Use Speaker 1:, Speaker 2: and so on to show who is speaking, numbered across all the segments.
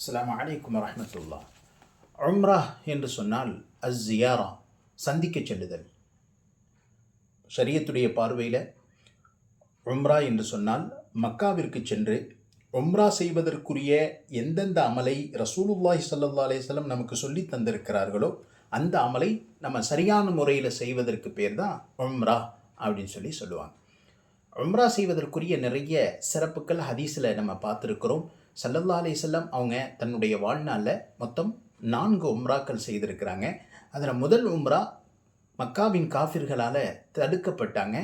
Speaker 1: அஸ்லாம் அலைக்கும் வரமத்துல்லா உம்ரா என்று சொன்னால் அஸ் ஜியாரா சந்திக்கச் செல்லுதல். ஷரியத்துடைய பார்வையில் உம்ரா என்று சொன்னால் மக்காவிற்கு சென்று உம்ரா செய்வதற்குரிய எந்தெந்த அமலை ரசூலுல்லாஹி சல்லா அலையம் நமக்கு சொல்லி தந்திருக்கிறார்களோ அந்த அமலை நம்ம சரியான முறையில் செய்வதற்கு பேர் தான் உம்ரா அப்படின்னு சொல்லி சொல்லுவாங்க. உம்ரா செய்வதற்குரிய நிறைய சிறப்புகள் ஹதீஸில் நம்ம பார்த்துருக்குறோம். சல்லல்லா அலிசல்லம் அவங்க தன்னுடைய வாழ்நாளில் மொத்தம் நான்கு உம்ராக்கள் செய்திருக்கிறாங்க. அதில் முதல் உம்ரா மக்காவின் காஃபிர்களால் தடுக்கப்பட்டாங்க.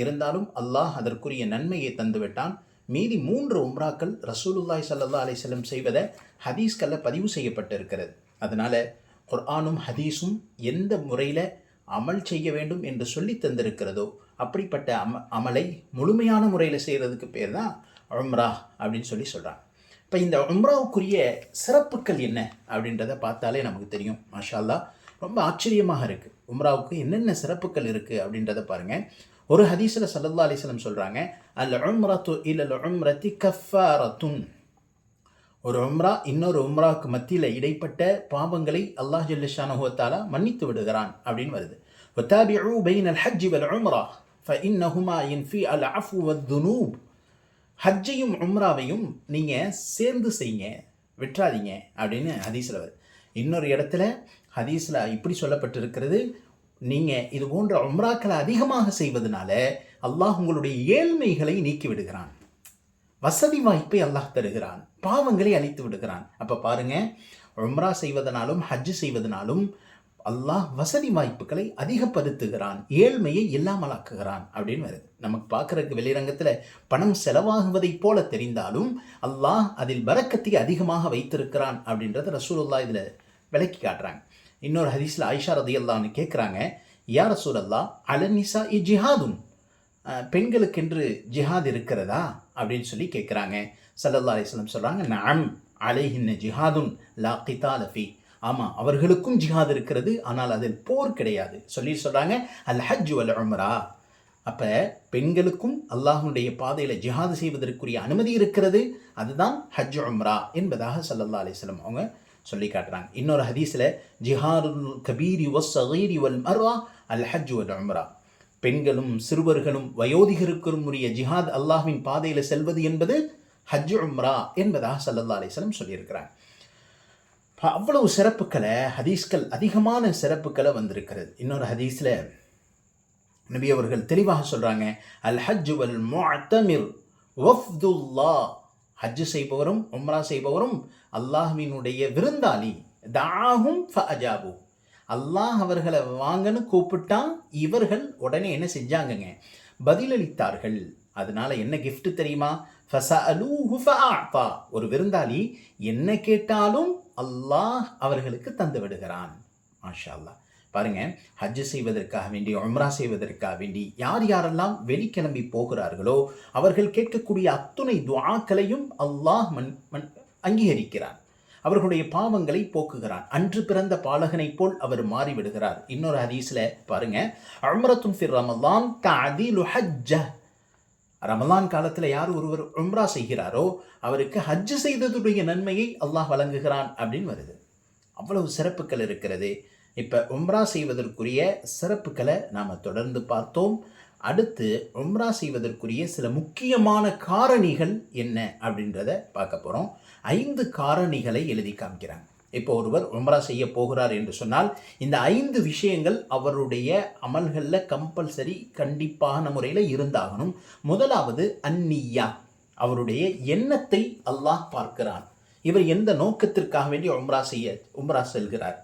Speaker 1: இருந்தாலும் அல்லாஹ் அதற்குரிய நன்மையை தந்துவிட்டான் மீதி மூன்று உம்ராக்கள் ரசூலுல்லாய் சல்லா அலிசல்லம் செய்வதை ஹதீஸ்களில் பதிவு செய்யப்பட்டிருக்கிறது. அதனால் குர்ஆனும் ஹதீஸும் எந்த முறையில் அமல் செய்ய வேண்டும் என்று சொல்லி தந்திருக்கிறதோ அப்படிப்பட்ட அம அமலை முழுமையான முறையில் செய்கிறதுக்கு பேர் தான் உம்ரா அப்படின்னு சொல்லி சொல்கிறாங்க இப்போ இந்த உம்ராவுக்குரிய சிறப்புகள் என்ன அப்படின்றத பார்த்தாலே நமக்கு தெரியும் மாஷா அல்லாஹ் ரொம்ப ஆச்சரியமாக இருக்குது உம்ராவுக்கு என்னென்ன சிறப்புகள் இருக்குது அப்படின்றத பாருங்கள் ஒரு ஹதீஸில் சல்லல்லா அலிஸ்லம் சொல்கிறாங்க அல் உம்ரத்து இல்லல் உம்ரத்தி கஃபாரத்துன் ஒரு உம்ரா இன்னொரு உம்ராவுக்கு மத்தியில் இடைப்பட்ட பாவங்களை அல்லாஹ் ஜல்லிஷானஹுவத்தாலா மன்னித்து விடுகிறான் அப்படின்னு வருது وتابعوا بين الحج والعمرة فإنهما ينفي العفو والذنوب ஹஜ்ஜையும் உம்ராவையும் நீங்கள் சேர்ந்து செய்யுங்க. விட்டுறாதீங்க அப்படின்னு ஹதீஸில் வருது. இன்னொரு இடத்துல ஹதீஸில் இப்படி சொல்லப்பட்டிருக்கிறது நீங்கள் இது போன்ற உம்ராக்களை அதிகமாக செய்வதனால அல்லாஹ் உங்களுடைய ஏழ்மைகளை நீக்கி விடுகிறான். வசதி வாய்ப்பை அல்லாஹ் தருகிறான். பாவங்களை அழித்து விடுகிறான். அப்போ பாருங்க உம்ரா செய்வதனாலும் ஹஜ்ஜு செய்வதனாலும் அல்லாஹ் வசதி வாய்ப்புகளை அதிகப்படுத்துகிறான் ஏழ்மையை இல்லாமலாக்குகிறான் அப்படின்னு வருது. நமக்கு பார்க்குறதுக்கு வெளிரங்கத்தில் பணம் செலவாகுவதைப் போல தெரிந்தாலும் அல்லாஹ் அதில் பறக்கத்தை அதிகமாக வைத்திருக்கிறான் அப்படின்றத ரசூலுல்லா இதில் விளக்கி காட்டுறாங்க. இன்னொரு ஹதீஸில் ஐஷா ரதி அல்லான்னு கேட்குறாங்க யா ரசூலல்லா அலனிசா இ ஜிஹாதுன். பெண்களுக்கென்று ஜிஹாத் இருக்கிறதா அப்படின்னு சொல்லி கேட்குறாங்க சல்லல்லா அலிஸ்லம் சொல்கிறாங்க நாம் அலைஹின் ஜிஹாதுன் லா கிதா லஃபி ஆமாம் அவர்களுக்கும் ஜிஹாத் இருக்கிறது ஆனால் அதில் போர் கிடையாது. சொல்லி சொல்கிறாங்க அல் ஹஜ் அல் உம்ரா. அப்போ பெண்களுக்கும் அல்லாஹனுடைய பாதையில் ஜிஹாது செய்வதற்குரிய அனுமதி இருக்கிறது அதுதான் ஹஜ் உம்ரா என்பதாக சல்லல்லா அலிஸ்லம் அவங்க சொல்லி காட்டுறாங்க. இன்னொரு ஹதீஸில் ஜிஹாருல் கபீரி ஒஸ் சகீரி வல் மர்வா அல் ஹஜ் வல் உம்ரா. பெண்களும் சிறுவர்களும் வயோதிகருக்கும் உரிய ஜிஹாத் அல்லாஹ்வின் பாதையில் செல்வது என்பது ஹஜ் உம்ரா என்பதாக சல்லல்லா அலிஸ்லம் சொல்லியிருக்கிறாங்க. அவ்வளவு சிறப்புக்களை ஹதீஸ்கள் அதிகமான சிறப்புக்களை வந்திருக்கிறது. இன்னொரு ஹதீஸில் நபி அவர்கள் தெளிவாக சொல்கிறாங்க அல் ஹஜ் வல் முஅத்தமிர் வஃப்துல்லா ஹஜ் செய்பவரும் உம்ரா செய்பவரும் அல்லாஹ்வினுடைய விருந்தாளி. தாகும் ஃபஅஜாபு. அல்லாஹ் அவர்களை வாங்கன்னு கூப்பிட்டா இவர்கள் உடனே என்ன செஞ்சாங்கங்க? பதிலளித்தார்கள். அதனால என்ன கிஃப்ட் தெரியுமா? ஒரு விருந்தாளி என்ன கேட்டாலும் அல்லாஹ் அவர்களுக்கு தந்து விடுகிறான் மாஷா அல்லாஹ் பாருங்க ஹஜ் செய்வதற்காக வேண்டி உம்ரா செய்வதற்காக வேண்டி யார் யாரெல்லாம் வெளிக்கிளம்பி போகிறார்களோ அவர்கள் கேட்கக்கூடிய அத்துணை துவாக்களையும் அல்லாஹ் மன் மன் அங்கீகரிக்கிறான். அவர்களுடைய பாவங்களை போக்குகிறான். அன்று பிறந்த பாலகனைப் போல் அவர் மாறிவிடுகிறார். இன்னொரு ஹதீஸில் பாருங்க அம்ரத்துன் ஃபிர் ரமலான் தஅதீலு ஹஜ்ஜ ரமலான் காலத்தில் யார் ஒருவர் உம்ரா செய்கிறாரோ அவருக்கு ஹஜ் செய்ததுடைய நன்மையை அல்லாஹ் வழங்குகிறான் அப்படின்னு வருது. அவ்வளவு சிறப்புகள் இருக்கிறது. இப்போ உம்ரா செய்வதற்குரிய சிறப்புகளை நாம் தொடர்ந்து பார்த்தோம். அடுத்து உம்ரா செய்வதற்குரிய சில முக்கியமான காரணிகள் என்ன அப்படின்றத பார்க்க போகிறோம் ஐந்து காரணிகளை எழுதி காமிக்கிறாங்க. இப்போ ஒருவர் உம்ரா செய்ய போகிறார் என்று சொன்னால் இந்த ஐந்து விஷயங்கள் அவருடைய அமல்களில் கம்பல்சரி கண்டிப்பான முறையில் இருந்தாகணும். முதலாவது அந்நியா அவருடைய எண்ணத்தை அல்லாஹ் பார்க்கிறான். இவர் எந்த நோக்கத்திற்காக வேண்டி உம்ரா செய்ய உம்ரா செல்கிறார்?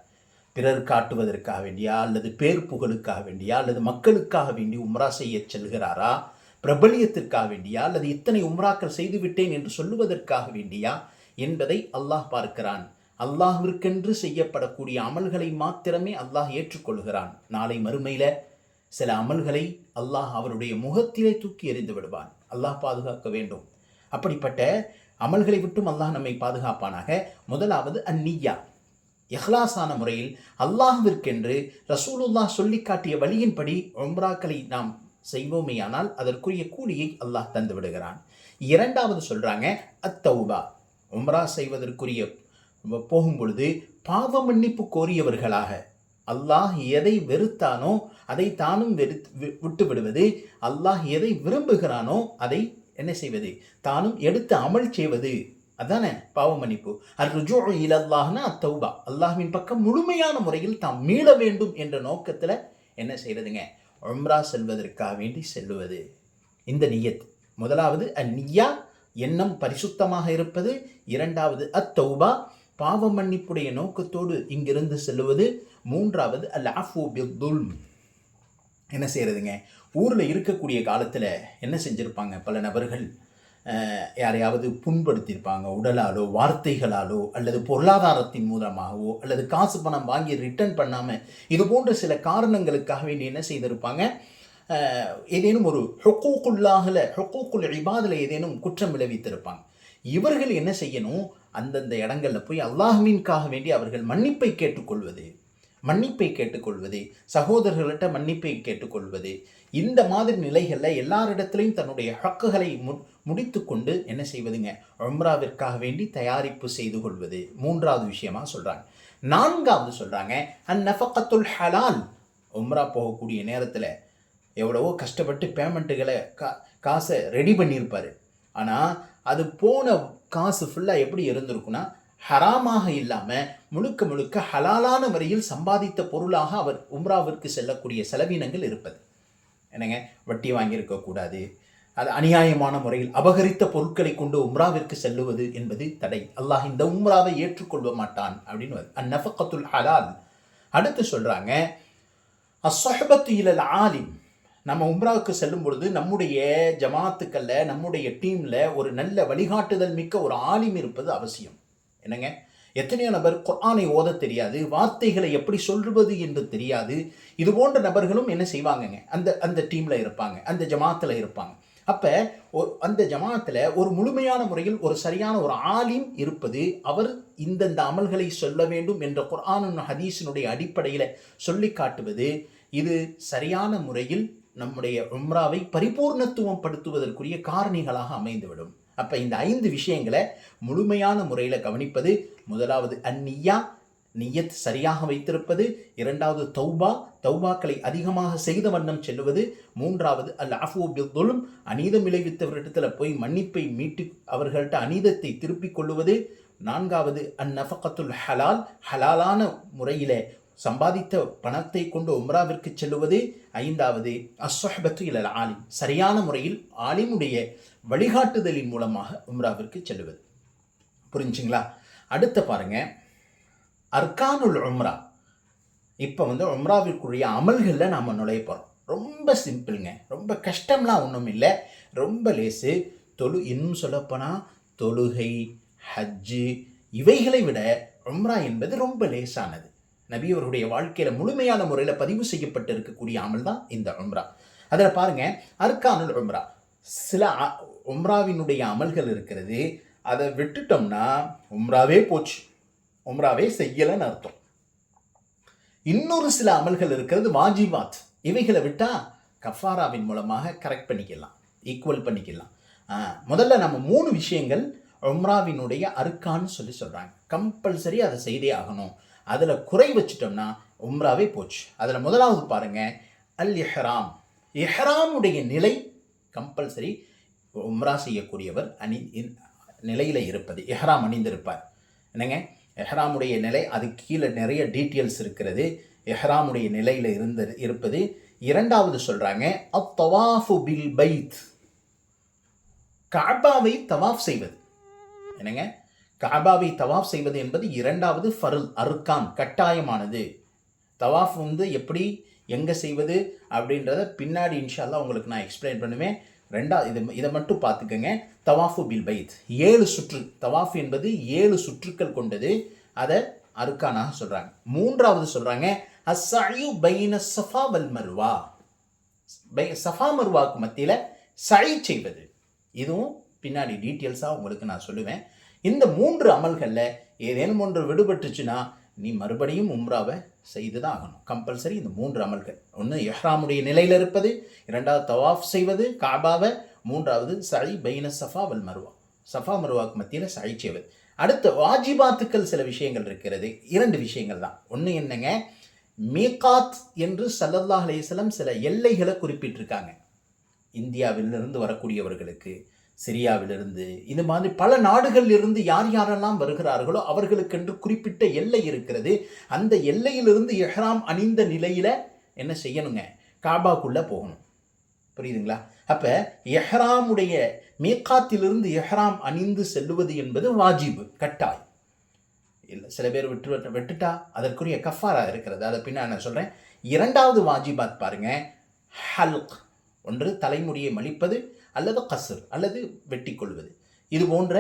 Speaker 1: பிறர் காட்டுவதற்காக வேண்டியா அல்லது பேர் புகழுக்காக வேண்டியா அல்லது மக்களுக்காக வேண்டி உம்ரா செய்ய செல்கிறாரா? பிரபலியத்திற்காக வேண்டியா அல்லது இத்தனை உம்ராக்கள் செய்துவிட்டேன் என்று சொல்லுவதற்காக வேண்டியா என்பதை அல்லாஹ் பார்க்கிறான். அல்லாஹிற்கென்று செய்யப்படக்கூடிய அமல்களை மாத்திரமே அல்லாஹ் ஏற்றுக்கொள்கிறான். நாளை மறுமையில சில அமல்களை அல்லாஹ் அவருடைய முகத்திலே தூக்கி எறிந்து விடுவான். அல்லாஹ் பாதுகாக்க வேண்டும். அப்படிப்பட்ட அமல்களை விட்டும் அல்லாஹ் நம்மை பாதுகாப்பானாக. முதலாவது அந்நியா. எஹ்லாஸான முறையில் அல்லாஹ்விற்கென்று ரசூலுல்லாஹ் சொல்லி காட்டிய வழியின்படி உம்ராக்களை நாம் செய்வோமேயானால் அதற்குரிய கூலியை அல்லாஹ் தந்து விடுகிறான் இரண்டாவது சொல்றாங்க அத்தௌபா. உம்ரா செய்வதற்குரிய போகும் பொழுது பாவ மன்னிப்பு கோரியவர்களாக. அல்லாஹ் எதை வெறுத்தானோ அதை தானும் வெறு வி- விட்டு விடுவது அல்லாஹ் எதை விரும்புகிறானோ அதை என்ன செய்வது? தானும் எடுத்து அமல் செய்வது. அதானே பாவ மன்னிப்பு அது ருஜூ இலல்லாஹ்னா அத்தௌபா. அல்லாஹ்வின் பக்கம் முழுமையான முறையில் தாம் மீள வேண்டும் என்ற நோக்கத்தில் என்ன செய்கிறதுங்க உம்ரா செல்வதற்காக வேண்டி செல்லுவது. இந்த நியத். முதலாவது அந்நியா எண்ணம் பரிசுத்தமாக இருப்பது. இரண்டாவது அத்தௌபா பாவ மன்னிப்புடைய நோக்கத்தோடு இங்கிருந்து செல்லுவது மூன்றாவது அல் ஆஃபு பில் என்ன செய்கிறதுங்க ஊரில் இருக்கக்கூடிய காலத்தில் என்ன செஞ்சுருப்பாங்க? பல நபர்கள் யாரையாவது புண்படுத்தியிருப்பாங்க. உடலாலோ வார்த்தைகளாலோ அல்லது பொருளாதாரத்தின் மூலமாகவோ அல்லது காசு பணம் வாங்கி ரிட்டர்ன் பண்ணாமல் இது போன்ற சில காரணங்களுக்காக வேண்டி என்ன செய்திருப்பாங்க? ஏதேனும் ஒரு ஹொக்கூக்குள்ளாகல ஹொக்கூக்குள் இபாதில் ஏதேனும் குற்றம் விளைவித்திருப்பாங்க. இவர்கள் என்ன செய்யணும்? அந்தந்த இடங்களில் போய் அல்லாஹ்மீன்காக வேண்டி அவர்கள் மன்னிப்பை கேட்டுக்கொள்வது. மன்னிப்பை கேட்டுக்கொள்வது. சகோதரர்கள்ட்ட மன்னிப்பை கேட்டுக்கொள்வது. இந்த மாதிரி நிலைகளில் எல்லாரிடத்திலையும் தன்னுடைய ஹக்குகளை மு முடித்து கொண்டு என்ன செய்வதுங்க? உம்ராவிற்காக வேண்டி தயாரிப்பு செய்து கொள்வது. மூன்றாவது விஷயமா சொல்கிறாங்க நான்காவது சொல்கிறாங்க அந் நஃபக்கத்துல் ஹலால். உம்ரா போகக்கூடிய நேரத்தில் எவ்வளவோ கஷ்டப்பட்டு பேமெண்ட்டுகளை கா காசை ரெடி பண்ணியிருப்பார் ஆனால் அது போன காசு ஃபுல்லாக எப்படி இருந்திருக்குன்னா ஹராமாக இல்லாமல் முழுக்க முழுக்க ஹலாலான முறையில் சம்பாதித்த பொருளாக அவர் உம்ராவிற்கு செல்லக்கூடிய செலவினங்கள் இருப்பது. என்னங்க? வட்டி வாங்கியிருக்கக்கூடாது அது அநியாயமான முறையில் அபகரித்த பொருட்களை கொண்டு உம்ராவிற்கு செல்லுவது என்பது தடை. அல்லாஹ் இந்த உம்ராவை ஏற்றுக்கொள்ள மாட்டான் அப்படின்னு வருது. அந்நஃபக்கத்துல் ஹலால். அடுத்து சொல்கிறாங்க அஸ்வஹபத்து இலல் ஆலிம். நம்ம உம்ராவுக்கு செல்லும் பொழுது நம்முடைய ஜமாத்துக்களில் நம்முடைய டீமில் ஒரு நல்ல வழிகாட்டுதல் மிக்க ஒரு ஆலிம் இருப்பது அவசியம். என்னங்க? எத்தனையோ நபர் குர்ஆனை ஓத தெரியாது வார்த்தைகளை எப்படி சொல்வது என்று தெரியாது. இது போன்ற நபர்களும் என்ன செய்வாங்கங்க? அந்த அந்த டீமில் இருப்பாங்க அந்த ஜமாத்தில் இருப்பாங்க. அப்போ ஒரு அந்த ஜமாத்தில் ஒரு முழுமையான முறையில் ஒரு சரியான ஒரு ஆலிம் இருப்பது அவர் இந்தந்த அமல்களை சொல்ல வேண்டும் என்ற குர்ஆனும் ஹதீஸினுடைய அடிப்படையில் சொல்லி காட்டுவது இது சரியான முறையில் நம்முடைய உம்ராவை பரிபூர்ணத்துவம் படுத்துவதற்குரிய காரணிகளாக அமைந்துவிடும். அப்போ இந்த ஐந்து விஷயங்களை முழுமையான முறையில் கவனிப்பது முதலாவது அந்நியா நியத் சரியாக வைத்திருப்பது இரண்டாவது தௌபா தௌபாக்களை அதிகமாக செய்த வண்ணம் செல்லுவது மூன்றாவது அல் அஃபு பில்துலும் அநீதம் விளைவித்தவரிடத்தில் போய் மன்னிப்பை மீட்டு அவர்கள்ட்ட அநீதத்தை திருப்பிக் கொள்ளுவது நான்காவது அந்நஃபக்கத்துல் ஹலால் ஹலாலான முறையில் சம்பாதித்த பணத்தை கொண்டு உம்ராவிற்கு செல்லுவது ஐந்தாவது அஸ்வஹபத்து இலல் ஆலிம். சரியான முறையில் ஆலிமுடைய வழிகாட்டுதலின் மூலமாக உம்ராவிற்கு செல்லுவது. புரிஞ்சுங்களா? அடுத்து பாருங்க. அர்கானுல் உம்ரா. இப்போ வந்து உம்ராவிற்குரிய அமல்களில் நாம் நுழைய போகிறோம் ரொம்ப சிம்பிளுங்க. ரொம்ப கஷ்டம்லாம் ஒன்றும் இல்லை. ரொம்ப லேசு. தொழு இன்னும் சொல்லப்போனால் தொழுகை ஹஜ்ஜு இவைகளை விட உம்ரா என்பது ரொம்ப லேசானது. நபி அவருடைய வாழ்க்கையில் முழுமையான முறையில் பதிவு செய்யப்பட்டு இருக்கக்கூடிய அமல் தான் இந்த உம்ரா. அதில் பாருங்க அர்கானுல் உம்ரா. சில உம்ராவினுடைய அமல்கள் இருக்கிறது. அதை விட்டுட்டோம்னா உம்ராவே போச்சு. உம்ராவே செய்யலைன்னு அர்த்தம். இன்னொரு சில அமல்கள் இருக்கிறது வாஜிபாத். இவைகளை விட்டா கஃபாராவின் மூலமாக கரெக்ட் பண்ணிக்கலாம். ஈக்குவல் பண்ணிக்கலாம். முதல்ல நம்ம மூணு விஷயங்கள் உம்ராவினுடைய அருக்கான்னு சொல்லி சொல்கிறாங்க கம்பல்சரி அதை செய்தே ஆகணும். அதில் குறை வச்சிட்டோம்னா உம்ராவே போச்சு. அதில் முதலாவது பாருங்கள் அல் இஹ்ராம் இஹ்ராமுடைய நிலை கம்பல்சரி உம்ரா செய்யக்கூடியவர் அணி நிலையில் இருப்பது. எஹ்ராம் அணிந்திருப்பார். என்னங்க? எஹ்ராமுடைய நிலை அதுக்கு கீழே நிறைய டீட்டெயில்ஸ் இருக்கிறது. எஹ்ராமுடைய நிலையில் இருந்த இருப்பது. இரண்டாவது சொல்கிறாங்க அத்தவாஃபு பில் பைத் காபாவை தவாஃப் செய்வது. என்னங்க? காபாவை தவாஃப் செய்வது என்பது இரண்டாவது ஃபருல் அருக்கான் கட்டாயமானது. தவாஃப் வந்து எப்படி எங்கே செய்வது அப்படின்றத பின்னாடி இன்ஷால்லா உங்களுக்கு நான் எக்ஸ்பிளைன் பண்ணுவேன். ரெண்டாவது இது இதை மட்டும் பார்த்துக்கோங்க. தவாஃபு பில் பைத் ஏழு சுற்று தவாஃப் என்பது ஏழு சுற்றுக்கள் கொண்டது. அதை அருக்கானாக சொல்கிறாங்க மூன்றாவது சொல்கிறாங்க அஸ்ஸயு பைன சஃபா வல் மர்வா. பை சஃபா மர்வாக்கு மத்தியில் சழி செய்வது. இதுவும் பின்னாடி டீட்டெயில்ஸாக உங்களுக்கு நான் சொல்லுவேன். இந்த மூன்று அமல்களில் ஏதேனும் ஒன்று விடுபட்டுச்சுன்னா நீ மறுபடியும் உம்ராவை செய்து தான் ஆகணும். கம்பல்சரி இந்த மூன்று அமல்கள். ஒன்று எஹ்ராமுடைய நிலையில் இருப்பது இரண்டாவது தவாஃப் செய்வது காபாவை மூன்றாவது சழி பைன சஃபா வல் மருவா. சஃபா மருவாக்கு மத்தியில் சழி செய்வது. அடுத்த வாஜிபாத்துக்கள் சில விஷயங்கள் இருக்கிறது. இரண்டு விஷயங்கள் தான். ஒன்று என்னங்க? மீகாத் என்று சல்லல்லாஹ் அலையம் சில எல்லைகளை குறிப்பிட்டிருக்காங்க. இந்தியாவிலிருந்து வரக்கூடியவர்களுக்கு சிரியாவிலிருந்து இந்த மாதிரி பல நாடுகளில் இருந்து யார் யாரெல்லாம் வருகிறார்களோ அவர்களுக்கென்று குறிப்பிட்ட எல்லை இருக்கிறது. அந்த எல்லையிலிருந்து எஹ்ராம் அணிந்த நிலையில் என்ன செய்யணுங்க? காபாக்குள்ளே போகணும். புரியுதுங்களா? அப்போ எஹ்ராமுடைய மீகாத்திலிருந்து எஹ்ராம் அணிந்து செல்லுவது என்பது வாஜிபு கட்டாய் இல்லை சில பேர் விட்டு விட்டு விட்டுட்டா அதற்குரிய கஃபாரா இருக்கிறது. அதை பின்னா நான் சொல்கிறேன் இரண்டாவது வாஜிபாத் பாருங்க ஹல்க். ஒன்று தலைமுடியை மலிப்பது அல்லது கசர் அல்லது வெட்டி கொள்வது இது போன்ற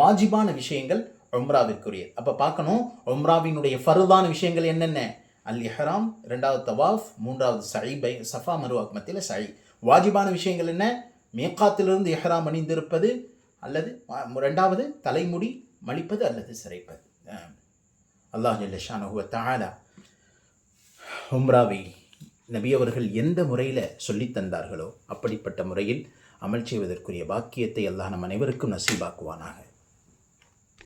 Speaker 1: வாஜிபான விஷயங்கள் உம்ராவிற்குரியது. அப்போ பார்க்கணும் உம்ராவினுடைய ஃபருதான விஷயங்கள் என்னென்ன? அல் இஹராம் ரெண்டாவது தவாஃப் மூன்றாவது சை பை சஃபா மருவாக் மத்தியில் சை வாஜிபான விஷயங்கள் என்ன? மேக்காத்திலிருந்து எஹராம் அணிந்திருப்பது அல்லது ரெண்டாவது தலைமுடி மலிப்பது அல்லது சிறைப்பது. அல்லாஹ் ஜல்லஷானஹுவ தஆலா உம்ராவை நபி அவர்கள் எந்த முறையில் சொல்லித் தந்தார்களோ அப்படிப்பட்ட முறையில் அமல் செய்வதற்குரிய பாக்கியத்தை அல்லாஹ் நம் அனைவருக்கும் நசீபாக்குவானாக.